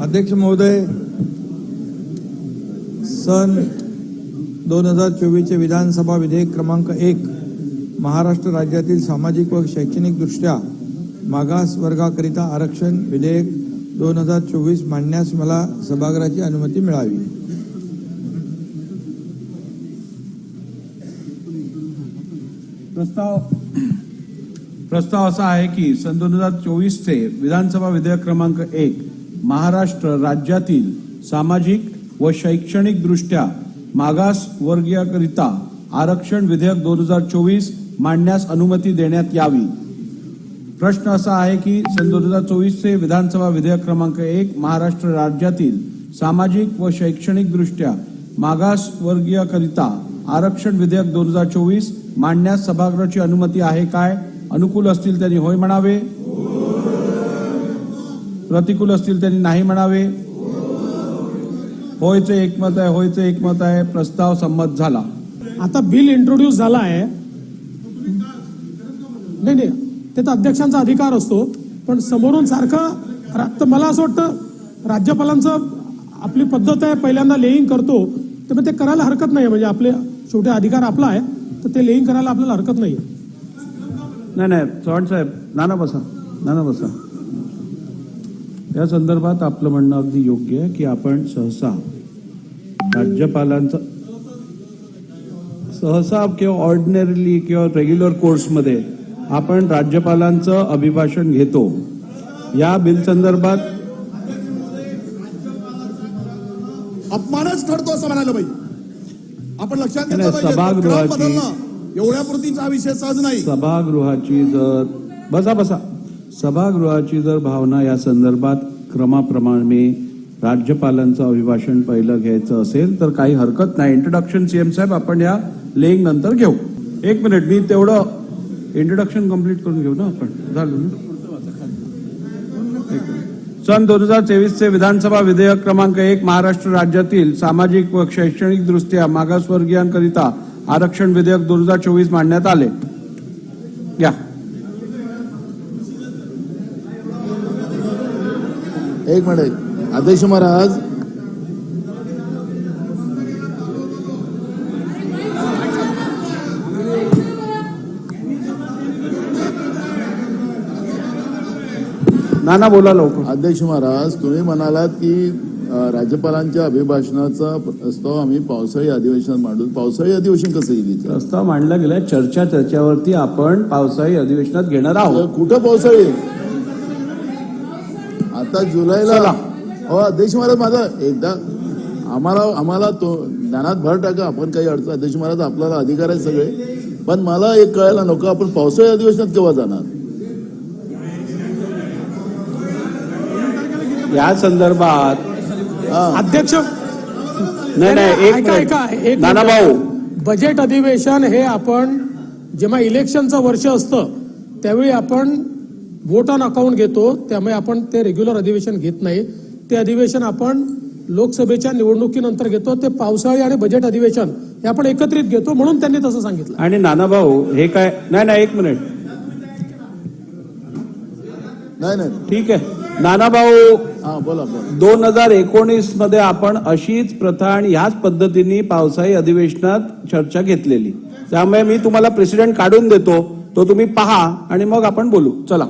अध्यक्ष महोदय सन दोन हजार चोवीसचे विधानसभा विधेयक क्रमांक एक महाराष्ट्र राज्यातील सामाजिक व शैक्षणिक दृष्ट्या मागास वर्गाकरिता आरक्षण विधेयक दोन हजार चोवीस मांडण्यास मला सभागृहाची अनुमती मिळावी. प्रस्ताव प्रस्ताव असा आहे की सन दोन हजार चोवीसचे विधानसभा विधेयक क्रमांक एक महाराष्ट्र राज्यातील सामाजिक व शैक्षणिक दृष्ट्या मागास वर्गीयकरिता आरक्षण विधेयक दोन हजार चोवीस मांडण्यास अनुमती देण्यात यावी. प्रश्न असा आहे की सन दोन हजार चोवीसचे विधानसभा विधेयक क्रमांक एक महाराष्ट्र राज्यातील सामाजिक व शैक्षणिक दृष्ट्या मागास वर्गीयकरिता आरक्षण विधेयक दोन हजार चोवीस मांडण्यास सभागृहाची अनुमती आहे काय? अनुकूल असतील त्यांनी होय म्हणावे? प्रतिकूल असतील त्यांनी नाही म्हणावे? होयचे एकमत आहे होयचे एकमत आहे. प्रस्ताव संमत झाला. आता बिल इंट्रोड्यूस झाला आहे नाही नाही. ते तर अध्यक्षांचा अधिकार असतो. पण समोरून सारखं तर मला असं वाटतं राज्यपालांचं आपली पद्धत आहे पहिल्यांदा लेईंग करतो. तर मग ते करायला हरकत नाही. म्हणजे आपले शेवटी अधिकार आपला आहे. तर ते लेईंग करायला आपल्याला हरकत नाही नाही नाही चव्हाण साहेब नाना बसा नाना बसा. या संदर्भात आपलं म्हणणं अगदी योग्य आहे की आपण सहसा राज्यपालांचं सहसा किंवा ऑर्डिनरीली किंवा रेग्युलर कोर्समध्ये आपण राज्यपालांचं अभिभाषण घेतो. या बिल संदर्भात अपमानच ठरतो असं म्हणायला पाहिजे. आपण लक्षात घेतलं पाहिजे सभागृहाची- क्रम बदलणं एवढ्या पुरतीचा हा विषय सहज नाही सभागृहाची जर बसा बसा. सभागृहाची जर भावना या संदर्भात क्रमाप्रमाणे राज्यपालांचं अभिभाषण पहिलं घ्यायचं असेल तर काही हरकत नाही. इंट्रोडक्शन सीएम साहेब आपण या लेंग नंतर घेऊ. एक मिनिट मी तेवढं इंट्रोडक्शन कंप्लीट करून घेऊ ना आपण? झालं ना. सन दोन हजार तेवीसचे विधानसभा विधेयक क्रमांक एक महाराष्ट्र राज्यातील सामाजिक व शैक्षणिकदृष्ट्या मागासवर्गीयांकरिता आरक्षण विधेयक दोन हजार चोवीस मांडण्यात आले. या. एक मिनिट. आदेश महाराज नाना बोला लवकर. अध्यक्ष महाराज तुम्ही म्हणालात की राज्यपालांच्या अभिभाषणाचा प्रस्ताव आम्ही पावसाळी अधिवेशनात मांडू पावसाळी अधिवेशन कसं येईल? प्रस्ताव मांडला गेलाय चर्चा त्याच्यावरती आपण पावसाळी अधिवेशनात घेणार आहोत. कुठं पावसाळी? आता जुलैला. हो अध्यक्ष महाराज माझा एकदा आम्हाला आम्हाला तो ज्ञानात भर टाका आपण काही अडचण अध्यक्ष महाराज आपल्याला अधिकार आहे सगळे. पण मला एक कळायला नको आपण पावसाळी अधिवेशनात केव्हा जाणार? या संदर्भात अध्यक्ष नाही नाही एक ऐका ऐका मिनिट. एक नाना. भाऊ. बजेट अधिवेशन हे आपण जेव्हा इलेक्शनचं वर्ष असतं त्यावेळी आपण वोट ऑन अकाउंट घेतो त्यामुळे आपण ते रेग्युलर अधिवेशन घेत नाही. ते अधिवेशन आपण लोकसभेच्या निवडणुकीनंतर घेतो ते पावसाळी आणि बजेट अधिवेशन हे आपण एकत्रित घेतो म्हणून त्यांनी तसं सांगितलं. आणि नाना भाऊ हे काय नाही नाही एक मिनिट नाही नाही. ठीक आहे. नाना भाऊ बोला बोला. दोन हजार एकोणीसमध्ये आपण अशीच प्रथा आणि ह्याच पद्धतीने पावसाळी अधिवेशनात चर्चा घेतलेली. त्यामुळे मी तुम्हाला प्रेसिडेंट काढून देतो. तो तुम्ही पहा आणि मग आपण बोलू. चला.